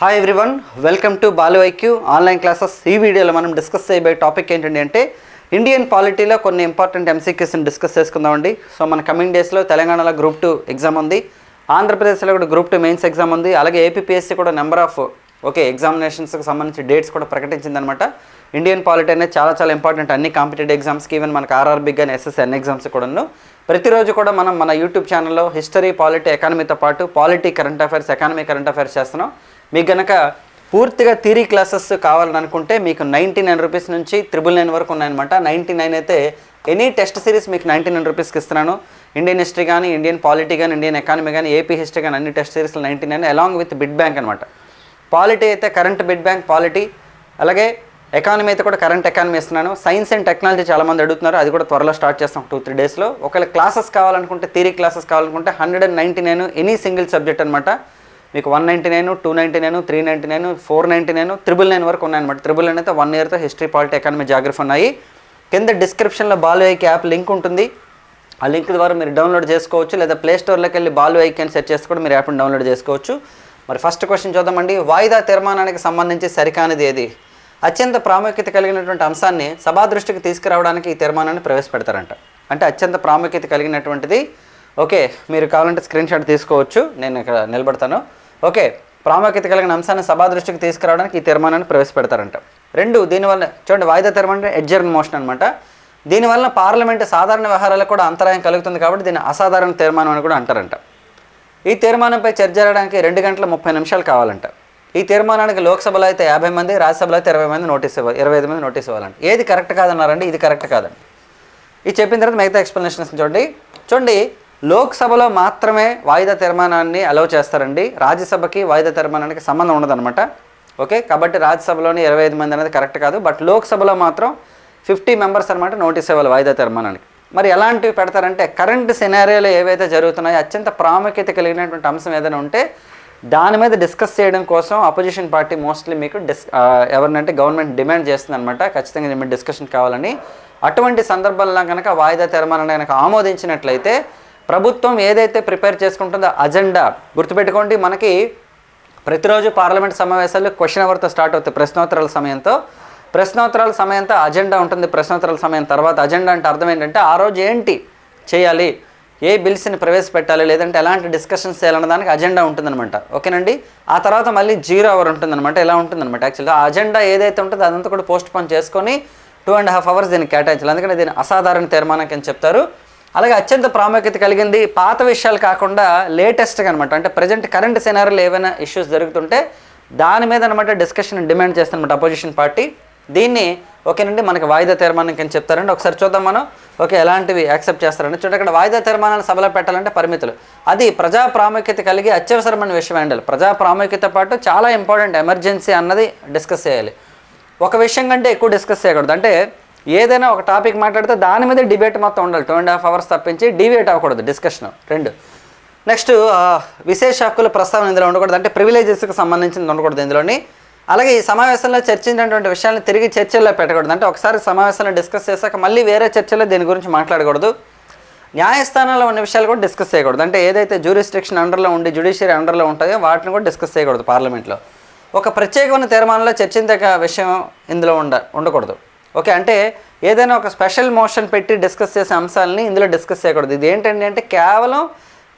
Hi everyone welcome to Balu IQ online classes ఈ వీడియోలో మనం డిస్కస్ చేయబోయే టాపిక్ ఏంటంటే అంటే ఇండియన్ పాలిటీలో కొన్ని ఇంపార్టెంట్ ఎంసీక్యూస్ని డిస్కస్ చేసుకుందామండి. సో మన కమింగ్ డేస్లో తెలంగాణలో గ్రూప్ టూ ఎగ్జామ్ ఉంది. ఆంధ్రప్రదేశ్లో కూడా గ్రూప్ టూ మెయిన్స్ ఎగ్జామ్ ఉంది. అలాగే ఏపీపీఎస్సీ కూడా నెంబర్ ఆఫ్ ఓకే ఎగ్జామినేషన్స్కి సంబంధించి డేట్స్ కూడా ప్రకటించిందనమాట. ఇండియన్ పాలిటీ అనేది చాలా చాలా ఇంపార్టెంట్ అన్ని కాంపిటేటివ్ ఎగ్జామ్స్కి ఈవెన్ మనకు ఆర్ఆర్బీ కానీ ఎస్ఎస్ఎన్ ఎగ్జామ్స్ కూడాను. ప్రతిరోజు కూడా మనం మన యూట్యూబ్ ఛానల్లో హిస్టరీ పాలిటీ ఎకానమీతో పాటు polity current affairs economy current affairs చేస్తున్నాం. మీకు గనక పూర్తిగా థీరీ క్లాసెస్ కావాలని అనుకుంటే మీకు నైంటీ నైన్ రూపీస్ నుంచి త్రిబుల్ నైన్ వరకు ఉన్నాయన్నమాట. నైంటీ నైన్ అయితే ఎనీ టెస్ట్ సిరీస్ మీకు నైంటీ నైన్ రూపీస్కి ఇస్తున్నాను. ఇండియన్ హిస్టరీ కానీ ఇండియన్ పాలిటీ కానీ ఇండియన్ ఎకానమీ కానీ ఏపీ హిస్టరీ కానీ అన్ని టెస్ట్ సిరీస్లు ninety nine along with bit bank అనమాట పాలిటీ అయితే కరెంట్ బిడ్ బ్యాంక్ పాలిటీ. అలాగే ఎకానమీ అయితే కూడా కరెంట్ ఎకానమీ ఇస్తున్నాను. సైన్స్ అండ్ టెక్నాలజీ చాలామంది అడుగుతున్నారు. అది కూడా త్వరలో స్టార్ట్ చేస్తాం టూ త్రీ డేస్లో. ఒకవేళ క్లాసెస్ కావాలనుకుంటే థీరీ క్లాసెస్ కావాలనుకుంటే hundred and ninety nine any single subject అనమాట మీకు one ninety nine two ninety nine three ninety nine four ninety nine triple nine వరకు ఉన్నాయన్నమాట. త్రిబుల్ నైన్ అయితే వన్ ఇయర్తో హిస్టరీ పాలిటీ ఎకానమీ జాగ్రఫీ ఉన్నాయి. కింద డిస్క్రిప్షన్లో బాలు ఐకి యాప్ లింక్ ఉంటుంది. ఆ లింక్ ద్వారా మీరు డౌన్లోడ్ చేసుకోవచ్చు. లేదా ప్లే స్టోర్లోకి వెళ్ళి బాలు ఐకి అని సెర్చ్ చేసి కూడా మీరు యాప్ని డౌన్లోడ్ చేసుకోవచ్చు. మరి ఫస్ట్ క్వశ్చన్ చూద్దామండి. వాయిదా తీర్మానానికి సంబంధించి సరికానిది ఏది? అత్యంత ప్రాముఖ్యత కలిగినటువంటి అంశాన్ని సభా దృష్టికి తీసుకురావడానికి ఈ తీర్మానాన్ని ప్రవేశపెడతారంట. అంటే అత్యంత ప్రాముఖ్యత కలిగినటువంటిది. ఓకే మీరు కావాలంటే స్క్రీన్ షాట్ తీసుకోవచ్చు. నేను ఇక్కడ నిలబడతాను. ఓకే ప్రాముఖ్యత కలిగిన అంశాన్ని సభా దృష్టికి తీసుకురావడానికి ఈ తీర్మానాన్ని ప్రవేశపెడతారంట. రెండు దీనివల్ల చూడండి వాయిదా తీర్మానం అంటే ఎడ్జర్న్ మోషన్ అనమాట దీనివల్ల పార్లమెంటు సాధారణ వ్యవహారాలకు కూడా అంతరాయం కలుగుతుంది కాబట్టి దీన్ని అసాధారణ తీర్మానం అని కూడా అంటారంట. ఈ తీర్మానంపై చర్చ జరగడానికి రెండు గంటల ముప్పై నిమిషాలు కావాలంట. ఈ తీర్మానానికి లోక్సభలో అయితే యాభై మంది రాజ్యసభలో అయితే ఇరవై మంది నోటీస్ ఇవ్వాలి ఇరవై ఐదు మంది నోటీస్ ఇవ్వాలంట. ఏది కరెక్ట్ కాదన్నారండి ఇది కరెక్ట్ కాదండి. ఇది చెప్పిన తర్వాత మిగతా ఎక్స్ప్లెనేషన్స్ చూడండి. చూడండి లోక్సభలో మాత్రమే వాయిదా తీర్మానాన్ని అలౌ చేస్తారండి. రాజ్యసభకి వాయిదా తీర్మానానికి సంబంధం ఉండదన్నమాట. ఓకే? కాబట్టి రాజ్యసభలోని ఇరవై ఐదు మంది అనేది కరెక్ట్ కాదు. బట్ లోక్సభలో మాత్రం ఫిఫ్టీ మెంబర్స్ అనమాట నోటీస్ ఇవ్వాలి వాయిదా తీర్మానానికి. మరి ఎలాంటివి పెడతారంటే కరెంట్ సినారియోలు ఏవైతే జరుగుతున్నాయో అత్యంత ప్రాముఖ్యత కలిగినటువంటి అంశం ఏదైనా ఉంటే దాని మీద డిస్కస్ చేయడం కోసం అపోజిషన్ పార్టీ మోస్ట్లీ మీకు డిస్ ఎవరినంటే గవర్నమెంట్ డిమాండ్ చేస్తుందనమాట ఖచ్చితంగా మీరు డిస్కషన్ కావాలని. అటువంటి సందర్భంలో కనుక వాయిదా తీర్మానాన్ని కనుక ఆమోదించినట్లయితే ప్రభుత్వం ఏదైతే ప్రిపేర్ చేసుకుంటుందో అజెండా గుర్తుపెట్టుకోండి మనకి ప్రతిరోజు పార్లమెంట్ సమావేశాలు క్వశ్చన్ అవర్తో స్టార్ట్ అవుతాయి ప్రశ్నోత్తరాల సమయంతో. ప్రశ్నోత్తరాల సమయంతో అజెండా ఉంటుంది. ప్రశ్నోత్తరాల సమయం తర్వాత అజెండా అంటే అర్థం ఏంటంటే ఆ రోజు ఏంటి చేయాలి? ఏ బిల్స్ని ప్రవేశపెట్టాలి? లేదంటే ఎలాంటి డిస్కషన్స్ చేయాలన్న దానికి అజెండా ఉంటుందన్నమాట. ఓకేనండి? ఆ తర్వాత మళ్ళీ జీరో అవర్ ఉంటుందన్నమాట. ఎలా ఉంటుందన్నమాట? యాక్చువల్గా ఆ అజెండా ఏదైతే ఉంటుందో అదంతా కూడా పోస్ట్ పోన్ చేసుకొని టూ అండ్ హాఫ్ అవర్స్ దీన్ని కేటాయించాలి. అందుకని దీన్ని అసాధారణ తీర్మానం అని చెప్తారు. అలాగే అత్యంత ప్రాముఖ్యత కలిగింది పాత విషయాలు కాకుండా లేటెస్ట్గా అనమాట అంటే ప్రజెంట్ కరెంట్ సినారీలో ఏవైనా ఇష్యూస్ జరుగుతుంటే దాని మీద అనమాట డిస్కషన్ డిమాండ్ చేస్తున్నమాట అపోజిషన్ పార్టీ దీన్ని ఓకేనండి మనకి వాయిదా తీర్మానం కింద చెప్తారండి? ఒకసారి చూద్దాం మనం. ఓకే ఎలాంటివి యాక్సెప్ట్ చేస్తారండి? చూడండి అక్కడ వాయిదా తీర్మానాలు సభలో పెట్టాలంటే పరిమితులు. అది ప్రజా ప్రాముఖ్యత కలిగి అత్యవసరమైన విషయం అండి ప్రజా ప్రాముఖ్యత పాటు చాలా ఇంపార్టెంట్ ఎమర్జెన్సీ అన్నది డిస్కస్ చేయాలి. ఒక విషయం కంటే ఎక్కువ డిస్కస్ చేయకూడదు. అంటే ఏదైనా ఒక టాపిక్ మాట్లాడితే దాని మీద డిబేట్ మొత్తం ఉండాలి. టూ అండ్ హాఫ్ అవర్స్ తప్పించి డిబేట్ అవ్వకూడదు. డిస్కషన్ రెండు. నెక్స్ట్ విశేష హక్కుల ప్రస్తావన ఇందులో ఉండకూడదు. అంటే ప్రివిలేజెస్కి సంబంధించింది ఉండకూడదు ఇందులోని. అలాగే ఈ సమావేశంలో చర్చించినటువంటి విషయాలను తిరిగి చర్చల్లో పెట్టకూడదు. అంటే ఒకసారి సమావేశంలో డిస్కస్ చేశాక మళ్ళీ వేరే చర్చలో దీని గురించి మాట్లాడకూడదు. న్యాయస్థానంలో ఉన్న విషయాలు కూడా డిస్కస్ చేయకూడదు. అంటే ఏదైతే జ్యూరిస్ట్రిక్షన్ అండర్లో ఉండి జ్యుడిషియరీ అండర్లో ఉంటాయో వాటిని కూడా డిస్కస్ చేయకూడదు పార్లమెంట్లో ఒక ప్రత్యేకమైన తీర్మానంలో చర్చించక విషయం ఇందులో ఉండ ఉండకూడదు. ఓకే అంటే ఏదైనా ఒక స్పెషల్ మోషన్ పెట్టి డిస్కస్ చేసే అంశాలని ఇందులో డిస్కస్ చేయకూడదు. ఇది ఏంటంటే అంటే కేవలం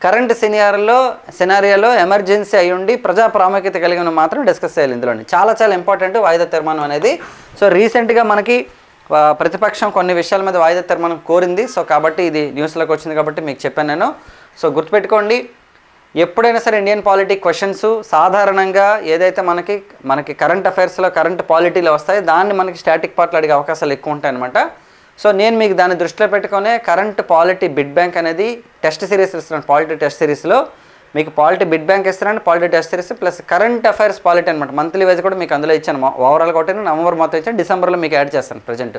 కరెంట్ సినియార్లో సినారియాలో ఎమర్జెన్సీ అయి ఉండి ప్రజా ప్రాముఖ్యత కలిగిన మాత్రం డిస్కస్ చేయాలి ఇందులోని. చాలా చాలా ఇంపార్టెంట్ వాయిదా తీర్మానం అనేది. సో రీసెంట్గా మనకి ప్రతిపక్షం కొన్ని విషయాల మీద వాయిదా తీర్మానం కోరింది. సో కాబట్టి ఇది న్యూస్లోకి వచ్చింది కాబట్టి మీకు చెప్పాను నేను. సో గుర్తుపెట్టుకోండి. ఎప్పుడైనా సరే ఇండియన్ పాలిటీ క్వశ్చన్స్ సాధారణంగా ఏదైతే మనకి మనకి కరెంట్ అఫైర్స్లో కరెంట్ పాలిటీలో వస్తాయో దాన్ని మనకి స్టాటిక్ పార్ట్లు అడిగే అవకాశాలు ఎక్కువ ఉంటాయి అనమాట సో నేను మీకు దాన్ని దృష్టిలో పెట్టుకునే కరెంట్ పాలిటీ బిడ్ బ్యాంక్ అనేది టెస్ట్ సిరీస్ ఇస్తున్నాను పాలిటీ టెస్ట్ సిరీస్లో మీకు పాలిటీ బిడ్ బ్యాంక్ ఇస్తున్నాను polity test series plus current affairs polity అనమాట మంత్లీ వైజ్ కూడా మీకు అందులో ఇచ్చాను ఓవరాల్ ఒకటి నవంబర్ మొత్తం ఇచ్చాను డిసెంబర్లో మీకు యాడ్ చేస్తాను ప్రజెంట్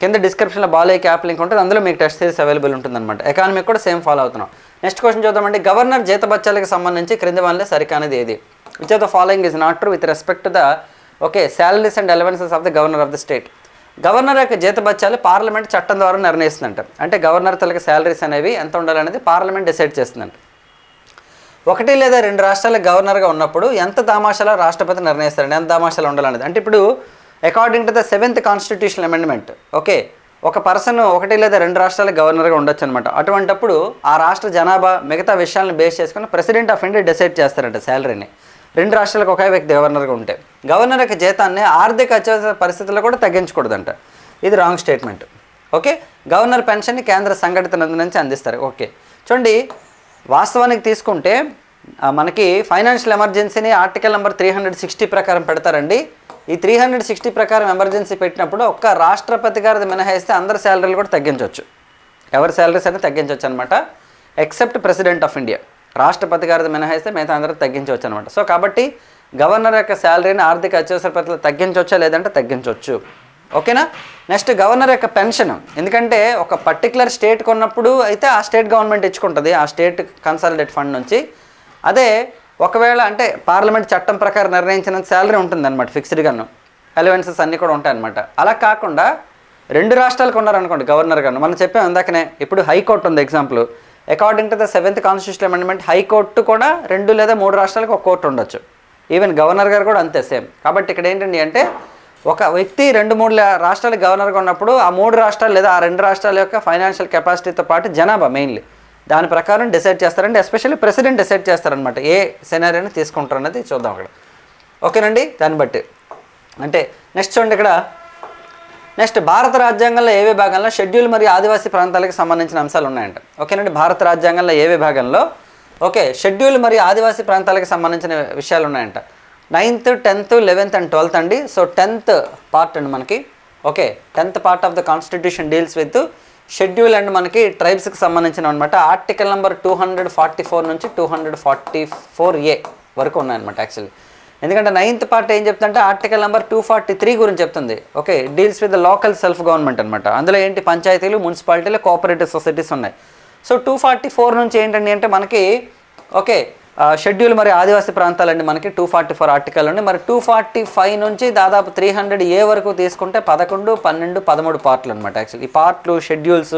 కింద డిస్క్రిప్షన్లో బాలయ్య యాప్ లింక్ ఉంటుంది. అందులో మీకు టెస్ట్ సిరీస్ అవైలబుల్ ఉంటుందన్నమాట. ఎకానమీ కూడా సేమ్ ఫాలో అవుతున్నాం. నెక్స్ట్ క్వశ్చన్ చూద్దామండి గవర్నర్ జీతబత్యాలకు సంబంధించి క్రింది వల్లే సరికానిది ఏది? Which of the following is not true with respect the okay salaries and allowances of the governor of the state governor యొక్క జీతబత్యాలు పార్లమెంట్ చట్టం ద్వారా నిర్ణయిస్తుందంట. అంటే గవర్నర్ తలకి శాలరీస్ అనేవి ఎంత ఉండాలనేది పార్లమెంట్ డిసైడ్ చేస్తుందంట. ఒకటి లేదా రెండు రాష్ట్రాల గవర్నర్గా ఉన్నప్పుడు ఎంత దామాషాలో రాష్ట్రపతి నిర్ణయిస్తారండి? ఎంత దామాషాలు ఉండాలనేది? అంటే ఇప్పుడు according to the seventh constitution amendment okay ఒక పర్సన్ ఒకటి లేదా రెండు రాష్ట్రాల గవర్నర్గా ఉండొచ్చు అనమాట అటువంటప్పుడు ఆ రాష్ట్ర జనాభా మిగతా విషయాలను బేస్ చేసుకుని ప్రెసిడెంట్ ఆఫ్ ఇండియా డిసైడ్ చేస్తారంట శాలరీని రెండు రాష్ట్రాలకు ఒకే వ్యక్తి గవర్నర్గా ఉంటే. గవర్నర్ యొక్క జీతాన్ని ఆర్థిక అత్యవసర పరిస్థితుల్లో కూడా తగ్గించకూడదంట. ఇది రాంగ్ స్టేట్మెంట్ ఓకే గవర్నర్ పెన్షన్ని కేంద్ర సంఘటిత నుంచి అందిస్తారు ఓకే చూడండి వాస్తవానికి తీసుకుంటే మనకి financial ఎమర్జెన్సీని article number three hundred sixty ప్రకారం పెడతారండి. ఈ త్రీ హండ్రెడ్ సిక్స్టీ ప్రకారం ఎమర్జెన్సీ పెట్టినప్పుడు ఒక్క రాష్ట్రపతి గారిది మినహాయిస్తే అందరి శాలరీలు కూడా తగ్గించవచ్చు ఎవరి శాలరీస్ అయినా తగ్గించవచ్చు అనమాట ఎక్సెప్ట్ ప్రెసిడెంట్ ఆఫ్ ఇండియా రాష్ట్రపతి గారిది మినహాయిస్తే మిగతా అందరూ తగ్గించవచ్చు అనమాట సో కాబట్టి గవర్నర్ యొక్క శాలరీని ఆర్థిక అత్యవసర పరిస్థితులు తగ్గించవచ్చా లేదంటే తగ్గించవచ్చు ఓకేనా? నెక్స్ట్ గవర్నర్ యొక్క పెన్షన్. ఎందుకంటే ఒక పర్టికులర్ స్టేట్ కొన్నప్పుడు అయితే ఆ స్టేట్ గవర్నమెంట్ ఇచ్చుకుంటుంది. ఆ స్టేట్ కన్సాలిడేట్ ఫండ్ నుంచి. అదే ఒకవేళ అంటే పార్లమెంట్ చట్టం ప్రకారం నిర్ణయించిన శాలరీ ఉంటుందన్నమాట ఫిక్స్డ్గాను అలవెన్సెస్ అన్నీ కూడా ఉంటాయన్నమాట. అలా కాకుండా రెండు రాష్ట్రాలకు ఉన్నారనుకోండి గవర్నర్ గాను. మనం చెప్పాం ఇందాకనే ఇప్పుడు హైకోర్టు ఉంది example according to the seventh constitution amendment high court కూడా రెండు లేదా మూడు రాష్ట్రాలకు ఒక కోర్టు ఉండొచ్చు. ఈవెన్ గవర్నర్ గారు కూడా అంతే సేమ్ కాబట్టి ఇక్కడ ఏంటండి అంటే ఒక వ్యక్తి రెండు మూడు రాష్ట్రాలకు గవర్నర్గా ఉన్నప్పుడు ఆ మూడు రాష్ట్రాలు లేదా ఆ రెండు రాష్ట్రాల యొక్క ఫైనాన్షియల్ కెపాసిటీతో పాటు జనాభా మెయిన్లీ దాని ప్రకారం డిసైడ్ చేస్తారంటే ఎస్పెషల్లీ ప్రెసిడెంట్ డిసైడ్ చేస్తారనమాట ఏ సెనారీని తీసుకుంటారు అనేది చూద్దాం అక్కడ. ఓకేనండి? దాన్ని బట్టి. అంటే నెక్స్ట్ చూడండి ఇక్కడ. నెక్స్ట్ భారత రాజ్యాంగంలో ఏ విభాగంలో షెడ్యూల్ మరియు ఆదివాసీ ప్రాంతాలకు సంబంధించిన అంశాలు ఉన్నాయంట. ఓకేనండి? భారత రాజ్యాంగంలో ఏ విభాగంలో? ఓకే షెడ్యూల్ మరియు ఆదివాసీ ప్రాంతాలకు సంబంధించిన విషయాలు ఉన్నాయంట. Ninth tenth eleventh and twelfth అండి. సో టెన్త్ పార్ట్ అండి మనకి. Okay tenth part of the constitution deals with schedule and మనకి ట్రైబ్స్కి సంబంధించిన అనమాట article number two hundred forty four నుంచి two hundred forty four A వరకు ఉన్నాయన్నమాట యాక్చువల్లీ ఎందుకంటే నైన్త్ పార్ట్ ఏం చెప్తుందంటే article number two forty three గురించి చెప్తుంది. Okay deals with the local self government అనమాట అందులో ఏంటి? పంచాయతీలు మున్సిపాలిటీలు కోఆపరేటివ్ సొసైటీస్ ఉన్నాయి. సో టూ ఫార్టీ ఫోర్ నుంచి ఏంటండి అంటే మనకి ఓకే షెడ్యూల్ మరి ఆదివాసీ ప్రాంతాలండి మనకి టూ ఫార్టీ ఫోర్ ఆర్టికల్ ఉంది మరి టూ ఫార్టీ ఫైవ్ నుంచి దాదాపు త్రీ హండ్రెడ్ ఏ వరకు తీసుకుంటే పదకొండు పన్నెండు పదమూడు పార్ట్లు అనమాట యాక్చువల్లీ ఈ పార్ట్లు schedules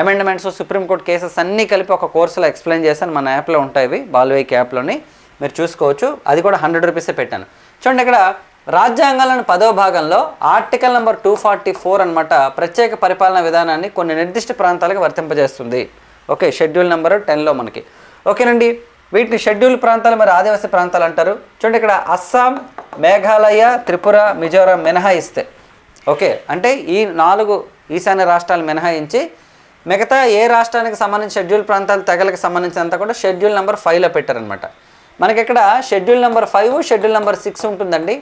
amendments supreme court cases అన్నీ కలిపి ఒక కోర్సులో ఎక్స్ప్లెయిన్ చేశాను. మన యాప్లో ఉంటాయి ఇవి బాల్వేక్ యాప్లోని మీరు చూసుకోవచ్చు. అది కూడా హండ్రెడ్ రూపీసే పెట్టాను. చూడండి ఇక్కడ రాజ్యాంగాలను పదో భాగంలో article number two forty four అనమాట ప్రత్యేక పరిపాలన విధానాన్ని కొన్ని నిర్దిష్ట ప్రాంతాలకు వర్తింపజేస్తుంది. ఓకే షెడ్యూల్ నెంబర్ టెన్లో మనకి. ఓకేనండి. వీటిని షెడ్యూల్ ప్రాంతాలు మరి ఆదివాసీ ప్రాంతాలు అంటారు. చూడండి ఇక్కడ అస్సాం మేఘాలయ త్రిపుర మిజోరాం మినహాయిస్తే. ఓకే అంటే ఈ నాలుగు ఈశాన్య రాష్ట్రాలు మినహాయించి మిగతా ఏ రాష్ట్రానికి సంబంధించి షెడ్యూల్ ప్రాంతాలు తెగలకు సంబంధించినంత కూడా షెడ్యూల్ నెంబర్ ఫైవ్లో పెట్టారనమాట మనకి ఇక్కడ schedule number five schedule number six ఉంటుందండి.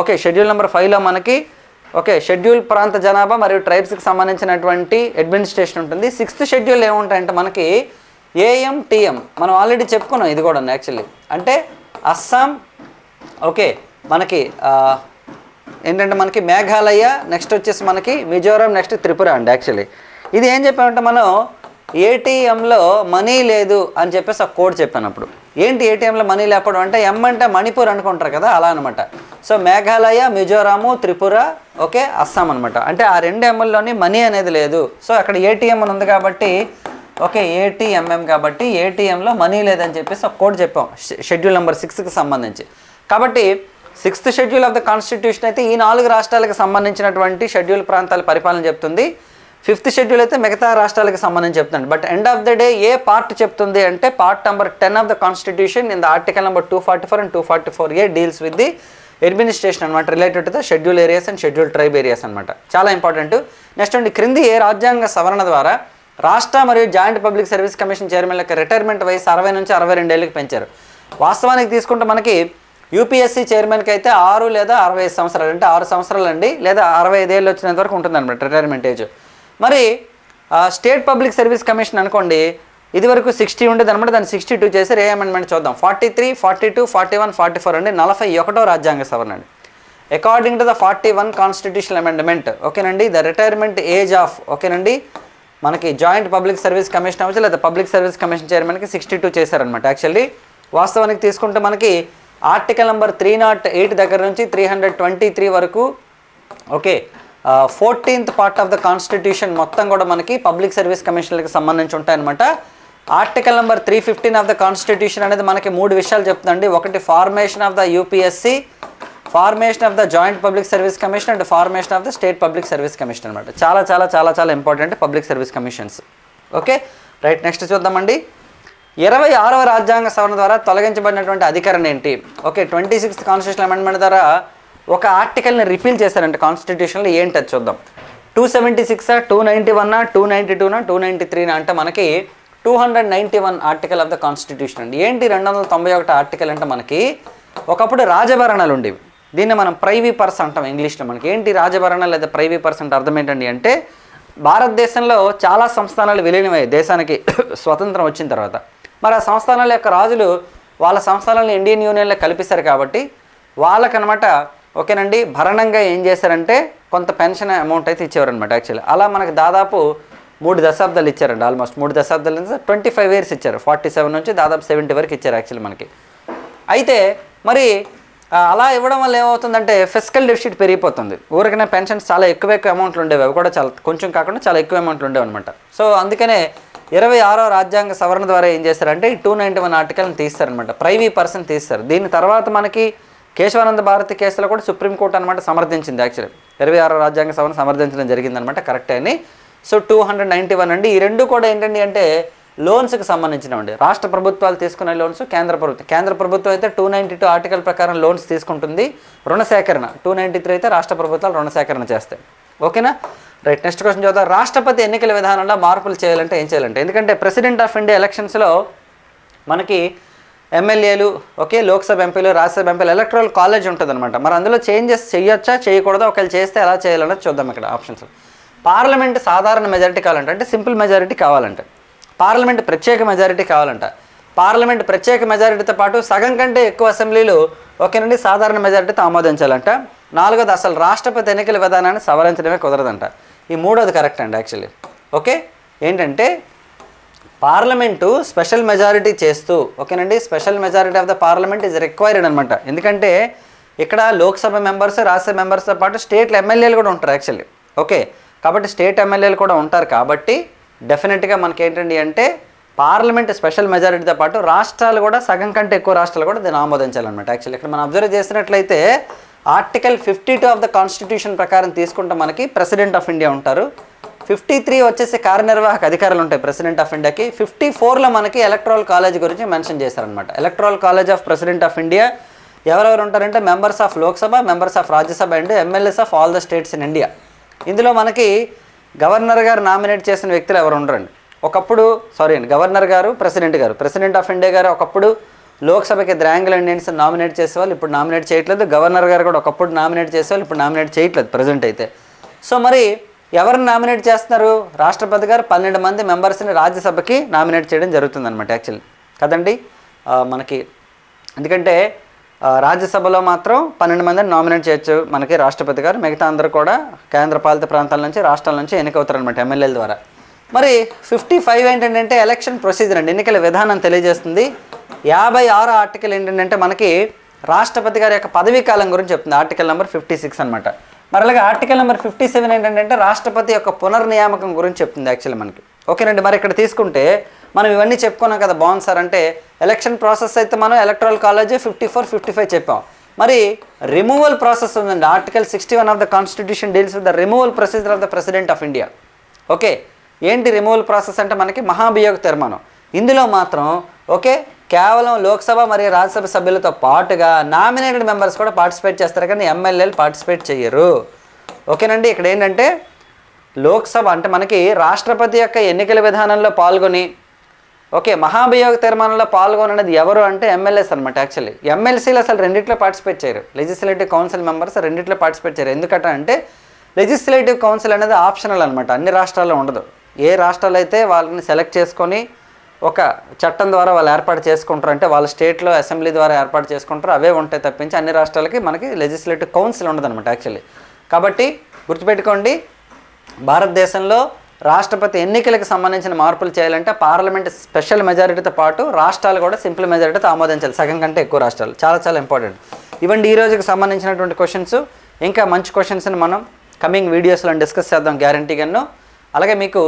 ఓకే షెడ్యూల్ నెంబర్ ఫైవ్లో మనకి ఓకే షెడ్యూల్ ప్రాంత జనాభా మరియు ట్రైబ్స్కి సంబంధించినటువంటి అడ్మినిస్ట్రేషన్ ఉంటుంది. సిక్స్త్ షెడ్యూల్ ఏముంటాయంటే మనకి ఏఎం టీఎం మనం ఆల్రెడీ చెప్పుకున్నాం ఇది కూడా యాక్చువల్లీ అంటే అస్సాం ఓకే మనకి ఏంటంటే మనకి మేఘాలయ నెక్స్ట్ వచ్చేసి మనకి మిజోరాం నెక్స్ట్ త్రిపుర అండి యాక్చువల్లీ ఇది ఏం చెప్పామంటే మనం ఏటీఎంలో మనీ లేదు అని చెప్పేసి ఒక కోడ్ చెప్పాను అప్పుడు. ఏంటి ఏటీఎంలో మనీ లేకపోవడం అంటే ఎం అంటే మణిపూర్ అనుకుంటారు కదా అలా అనమాట సో మేఘాలయ మిజోరాము త్రిపుర ఓకే అస్సాం అనమాట అంటే ఆ రెండు ఎంఎల్లోని మనీ అనేది లేదు. సో అక్కడ ఏటీఎం అని ఉంది కాబట్టి ఓకే ఏటీఎంఎం కాబట్టి ఏటీఎంలో మనీ లేదని చెప్పేసి ఒక కోడ్ చెప్పాం షెడ్యూల్ నెంబర్ సిక్స్కి సంబంధించి. కాబట్టి sixth schedule of the constitution అయితే ఈ నాలుగు రాష్ట్రాలకు సంబంధించినటువంటి షెడ్యూల్ ప్రాంతాల పరిపాలన చెప్తుంది. ఫిఫ్త్ షెడ్యూల్ అయితే మిగతా రాష్ట్రాలకు సంబంధించి చెప్తుంది but end of the day A part చెప్తుంది అంటే part number ten of the constitution in the article number two forty four and two forty four A deals with the administration అనమాట related to the schedule areas and schedule tribe areas అనమాట చాలా important. Next అండి క్రింది ఏ రాజ్యాంగ సవరణ ద్వారా రాష్ట్ర మరియు joint public service commission chairman యొక్క రిటైర్మెంట్ వయసు అరవై నుంచి అరవై రెండేళ్ళకి పెంచారు. వాస్తవానికి తీసుకుంటే మనకి యూపీఎస్సీ చైర్మన్కి అయితే ఆరు లేదా అరవై ఐదు సంవత్సరాలు అంటే ఆరు సంవత్సరాలు అండి లేదా అరవై ఐదేళ్ళు వచ్చినంత వరకు ఉంటుంది అనమాట రిటైర్మెంట్ ఏజ్. మరి స్టేట్ పబ్లిక్ సర్వీస్ కమిషన్ అనుకోండి ఇది వరకు సిక్స్టీ ఉండేది అనమాట దాన్ని సిక్స్టీ టూ చేసి రే అమెండ్మెంట్ చూద్దాం. Forty three forty two forty one forty four అండి నలభై ఒకటో రాజ్యాంగ సవరణ అండి. According to the forty one constitution amendment ఓకేనండి ద రిటైర్మెంట్ ఏజ్ ఆఫ్ ఓకేనండి మనకి జాయింట్ పబ్లిక్ సర్వీస్ కమిషన్ అవ్వచ్చు లేదా పబ్లిక్ సర్వీస్ కమిషన్ చైర్మన్కి సిక్స్టీ టూ చేశారనమాట యాక్చువల్లీ వాస్తవానికి తీసుకుంటే మనకి article number three nought eight దగ్గర నుంచి త్రీ హండ్రెడ్ ట్వంటీ త్రీ వరకు okay fourteenth part of the constitution మొత్తం కూడా మనకి పబ్లిక్ సర్వీస్ కమిషన్లకు సంబంధించి ఉంటాయన్నమాట. Article number three fifteen of the constitution అనేది మనకి మూడు విషయాలు చెప్తుందండి. ఒకటి formation of the UPSC formation of the joint public service commission and formation of the state public service commission అనమాట చాలా చాలా చాలా చాలా important public service commissions. Okay? Right next చూద్దామండి. ఇరవై ఆరవ రాజ్యాంగ సవరణ ద్వారా తొలగించబడినటువంటి అధికారం ఏంటి? Okay twenty sixth constitution amendment ద్వారా ఒక ఆర్టికల్ని రిపీల్ చేశారంటే కాన్స్టిట్యూషన్లో. ఏంటి అది చూద్దాం. Two seventy six two ninety one two ninety టూనా two ninety త్రీనా అంటే మనకి two hundred ninety one article of the constitution అండి. ఏంటి రెండు వందల తొంభై ఒకటి ఆర్టికల్ అంటే మనకి? ఒకప్పుడు రాజభరణాలు ఉండేవి దీన్ని మనం ప్రైవీ పర్స్ అంటాం ఇంగ్లీష్లో మనకి. ఏంటి రాజభరణ లేదా ప్రైవీ పర్స్ అంటే అర్థం ఏంటండి అంటే భారతదేశంలో చాలా సంస్థానాలు విలీనమయ్యాయి. దేశానికి స్వతంత్రం వచ్చిన తర్వాత. మరి ఆ సంస్థానాల యొక్క రాజులు వాళ్ళ సంస్థానాలను ఇండియన్ యూనియన్లో కల్పిస్తారు కాబట్టి వాళ్ళకనమాట ఓకేనండి భరణంగా ఏం చేశారంటే కొంత పెన్షన్ అమౌంట్ అయితే ఇచ్చేవారనమాట యాక్చువల్లీ అలా మనకు దాదాపు మూడు దశాబ్దాలు ఇచ్చారండి ఆల్మోస్ట్ మూడు దశాబ్దాల నుంచి ట్వంటీ ఫైవ్ ఇయర్స్ ఇచ్చారు. ఫార్టీ సెవెన్ నుంచి దాదాపు సెవెంటీ వరకు ఇచ్చారు యాక్చువల్లీ మనకి. అయితే మరి అలా ఇవ్వడం వల్ల ఏమవుతుందంటే ఫిజికల్ డెఫిసిట్ పెరిగిపోతుంది. ఊరికనే పెన్షన్స్ చాలా ఎక్కువ ఎక్కువ అమౌంట్లు ఉండేవి. అవి కూడా చాలా కొంచెం కాకుండా చాలా ఎక్కువ అమౌంట్లు ఉండేవి అనమాట సో అందుకనే ఇరవై ఆరో రాజ్యాంగ సవరణ ద్వారా ఏం చేశారంటే ఈ టూ నైంటీ వన్ ఆర్టికల్ని తీస్తారనమాట ప్రైవీ పర్సన్ తీస్తారు. దీని తర్వాత మనకి కేశవానంద భారతి కేసులో కూడా సుప్రీంకోర్టు అనమాట సమర్థించింది యాక్చువల్లీ ఇరవై ఆరో రాజ్యాంగ సవరణ సమర్థించడం జరిగిందనమాట కరెక్టే అని. So two hundred ninety one అండి. ఈ రెండు కూడా ఏంటండి అంటే లోన్స్కి సంబంధించినవండి రాష్ట్ర ప్రభుత్వాలు తీసుకునే లోన్స్ కేంద్ర ప్రభుత్వం. కేంద్ర ప్రభుత్వం అయితే టూ నైంటీ టూ ఆర్టికల్ ప్రకారం లోన్స్ తీసుకుంటుంది. రుణ సేకరణ. టూ నైంటీ త్రీ అయితే రాష్ట్ర ప్రభుత్వాలు రుణ సేకరణ చేస్తాయి. ఓకేనా? రైట్ నెక్స్ట్ క్వశ్చన్ చూద్దాం. రాష్ట్రపతి ఎన్నికల విధానంలో మార్పులు చేయాలంటే ఏం చేయాలంటే ఎందుకంటే ప్రెసిడెంట్ ఆఫ్ ఇండియా ఎలక్షన్స్లో మనకి ఎమ్మెల్యేలు ఓకే లోక్సభ ఎంపీలు రాజ్యసభ ఎంపీలు ఎలక్ట్రల్ కాలేజ్ ఉంటుందన్నమాట. మరి అందులో చేంజెస్ చేయొచ్చా చేయకూడదా ఒకవేళ చేస్తే ఎలా చేయాలన్నది చూద్దాం ఇక్కడ ఆప్షన్స్. పార్లమెంట్ సాధారణ మెజారిటీ కావాలంటే అంటే సింపుల్ మెజారిటీ కావాలంటే. పార్లమెంట్ ప్రత్యేక మెజారిటీ కావాలంట. పార్లమెంట్ ప్రత్యేక మెజారిటీతో పాటు సగం కంటే ఎక్కువ అసెంబ్లీలు ఒకే నుండి సాధారణ మెజారిటీతో ఆమోదించాలంట. నాలుగోది అసలు రాష్ట్రపతి ఎన్నికల విధానాన్ని సవరించడమే కుదరదంట. ఈ మూడోది కరెక్ట్ అండి యాక్చువల్లీ ఓకే ఏంటంటే పార్లమెంటు స్పెషల్ మెజారిటీ చేస్తూ ఓకేనండి special majority of the parliament is required అనమాట ఎందుకంటే ఇక్కడ లోక్సభ మెంబర్స్ రాజ్యసభ మెంబర్స్తో పాటు స్టేట్ ఎమ్మెల్యేలు కూడా ఉంటారు యాక్చువల్లీ ఓకే కాబట్టి స్టేట్ ఎమ్మెల్యేలు కూడా ఉంటారు కాబట్టి డెఫినెట్గా మనకేంటండి అంటే పార్లమెంట్ స్పెషల్ మెజారిటీతో పాటు రాష్ట్రాలు కూడా సగం కంటే ఎక్కువ రాష్ట్రాలు కూడా దీన్ని ఆమోదించాలన్నమాట. యాక్చువల్లీ ఇక్కడ మనం అబ్జర్వ్ చేసినట్లయితే article fifty two of the constitution ప్రకారం తీసుకుంటే మనకి ప్రెసిడెంట్ ఆఫ్ ఇండియా ఉంటారు. ఫిఫ్టీ త్రీ వచ్చేసి కార్యనిర్వాహక అధికారులు ఉంటాయి ప్రెసిడెంట్ ఆఫ్ ఇండియాకి ఫిఫ్టీ ఫోర్లో మనకి ఎలక్ట్రల్ కాలేజ్ గురించి మెన్షన్ చేశారనమాట electoral college of president of India ఎవరెవరు ఉంటారంటే members of Lok Sabha members of Rajya Sabha and MLAs of all the states in India ఇందులో మనకి గవర్నర్ గారు నామినేట్ చేసిన వ్యక్తులు ఎవరు ఉండరండి. ఒకప్పుడు సారీ అండి గవర్నర్ గారు ప్రెసిడెంట్ గారు. ప్రెసిడెంట్ ఆఫ్ ఇండియా గారు ఒకప్పుడు లోక్సభకి ద్రాంగుల్ ఇండియన్స్ నామినేట్ చేసేవాళ్ళు ఇప్పుడు నామినేట్ చేయట్లేదు. గవర్నర్ గారు కూడా ఒకప్పుడు నామినేట్ చేసేవాళ్ళు ఇప్పుడు నామినేట్ చేయట్లేదు ప్రజెంట్ అయితే. సో మరి ఎవరిని నామినేట్ చేస్తున్నారు? రాష్ట్రపతి గారు పన్నెండు మంది మెంబర్స్ని రాజ్యసభకి నామినేట్ చేయడం జరుగుతుంది అనమాట యాక్చువల్లీ. కదండి? మనకి ఎందుకంటే రాజ్యసభలో మాత్రం పన్నెండు మందిని నామినేట్ చేయొచ్చు మనకి రాష్ట్రపతి గారు. మిగతా అందరూ కూడా కేంద్ర పాలిత ప్రాంతాల నుంచి రాష్ట్రాల నుంచి ఎన్నికవుతారనమాట ఎమ్మెల్యేల ద్వారా. మరి ఫిఫ్టీ ఫైవ్ ఏంటంటే ఎలక్షన్ ప్రొసీజర్ అండి. ఎన్నికల విధానం తెలియజేస్తుంది. యాభై ఆరు ఆర్టికల్ ఏంటంటే మనకి రాష్ట్రపతి గారి యొక్క పదవీ కాలం గురించి చెప్తుంది. ఆర్టికల్ నెంబర్ ఫిఫ్టీ సిక్స్ అనమాట మరి అలాగే ఆర్టికల్ నెంబర్ ఫిఫ్టీ సెవెన్ ఏంటంటే రాష్ట్రపతి యొక్క పునర్నియామకం గురించి చెప్తుంది యాక్చువల్లీ మనకి. ఓకేనండి మరి ఇక్కడ తీసుకుంటే మనం ఇవన్నీ చెప్పుకున్నాం కదా బాగుంది సార్ అంటే ఎలక్షన్ ప్రాసెస్ అయితే మనం electoral college fifty four fifty five చెప్పాం. మరి రిమూవల్ ప్రాసెస్ ఉందండి. Article sixty one of the constitution deals with the removal procedure of the president of India okay? ఏంటి రిమూవల్ ప్రాసెస్ అంటే మనకి మహాభియోగ తీర్మానం. ఇందులో మాత్రం ఓకే కేవలం లోక్సభ మరియు రాజ్యసభ సభ్యులతో పాటుగా నామినేటెడ్ మెంబర్స్ కూడా పార్టిసిపేట్ చేస్తారు కానీ ఎమ్మెల్యేలు పార్టిసిపేట్ చేయరు. ఓకేనండి? ఇక్కడ ఏంటంటే లోక్సభ అంటే మనకి రాష్ట్రపతి యొక్క ఎన్నికల విధానంలో పాల్గొని ఓకే మహాభియోగ తీర్మానంలో పాల్గొనది ఎవరు అంటే ఎమ్మెల్యేస్ అనమాట యాక్చువల్లీ ఎమ్మెల్సీలు అసలు రెండిట్లో పార్టిసిపేట్ చేయరు. లెజిస్లేటివ్ కౌన్సిల్ మెంబర్స్ రెండిట్లో పార్టిసిపేట్ చేయరు. ఎందుకంటే అంటే లెజిస్లేటివ్ కౌన్సిల్ అనేది ఆప్షనల్ అనమాట అన్ని రాష్ట్రాల్లో ఉండదు. ఏ రాష్ట్రాలు అయితే వాళ్ళని సెలెక్ట్ చేసుకొని ఒక చట్టం ద్వారా వాళ్ళు ఏర్పాటు చేసుకుంటారు అంటే వాళ్ళ స్టేట్లో అసెంబ్లీ ద్వారా ఏర్పాటు చేసుకుంటారు అవే ఉంటాయి తప్పించి అన్ని రాష్ట్రాలకి మనకి లెజిస్లేటివ్ కౌన్సిల్ ఉండదు అనమాట యాక్చువల్లీ కాబట్టి గుర్తుపెట్టుకోండి భారతదేశంలో రాష్ట్రపతి ఎన్నికలకు సంబంధించిన మార్పులు చేయాలంటే పార్లమెంట్ స్పెషల్ మెజారిటీతో పాటు రాష్ట్రాలు కూడా సింపుల్ మెజారిటీతో ఆమోదించాలి. సగం కంటే ఎక్కువ రాష్ట్రాలు. చాలా చాలా ఇంపార్టెంట్ ఇవ్వండి ఈ రోజుకి సంబంధించినటువంటి క్వశ్చన్స్ ఇంకా మంచి క్వశ్చన్స్ని మనం కమింగ్ వీడియోస్లో డిస్కస్ చేద్దాం గ్యారంటీగాను అలాగే మీకు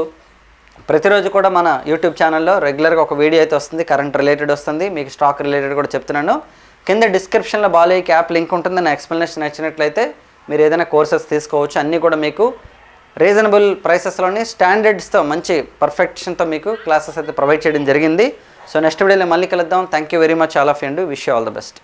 ప్రతిరోజు కూడా మన యూట్యూబ్ ఛానల్లో రెగ్యులర్గా ఒక వీడియో అయితే వస్తుంది. కరెంట్ రిలేటెడ్ వస్తుంది. మీకు స్టాక్ రిలేటెడ్ కూడా చెప్తున్నాను. కింద డిస్క్రిప్షన్లో బాలయ్యకి యాప్ లింక్ ఉంటుంది. నా ఎక్స్ప్లెనేషన్ నచ్చినట్లయితే మీరు ఏదైనా కోర్సెస్ తీసుకోవచ్చు. అన్నీ కూడా మీకు రీజనబుల్ ప్రైసెస్లోని స్టాండర్డ్స్తో మంచి పర్ఫెక్షన్తో మీకు క్లాసెస్ అయితే ప్రొవైడ్ చేయడం జరిగింది. సో నెక్స్ట్ వీడియోలో మళ్ళీ కలుద్దాం. Thank you very much all of and wish all the best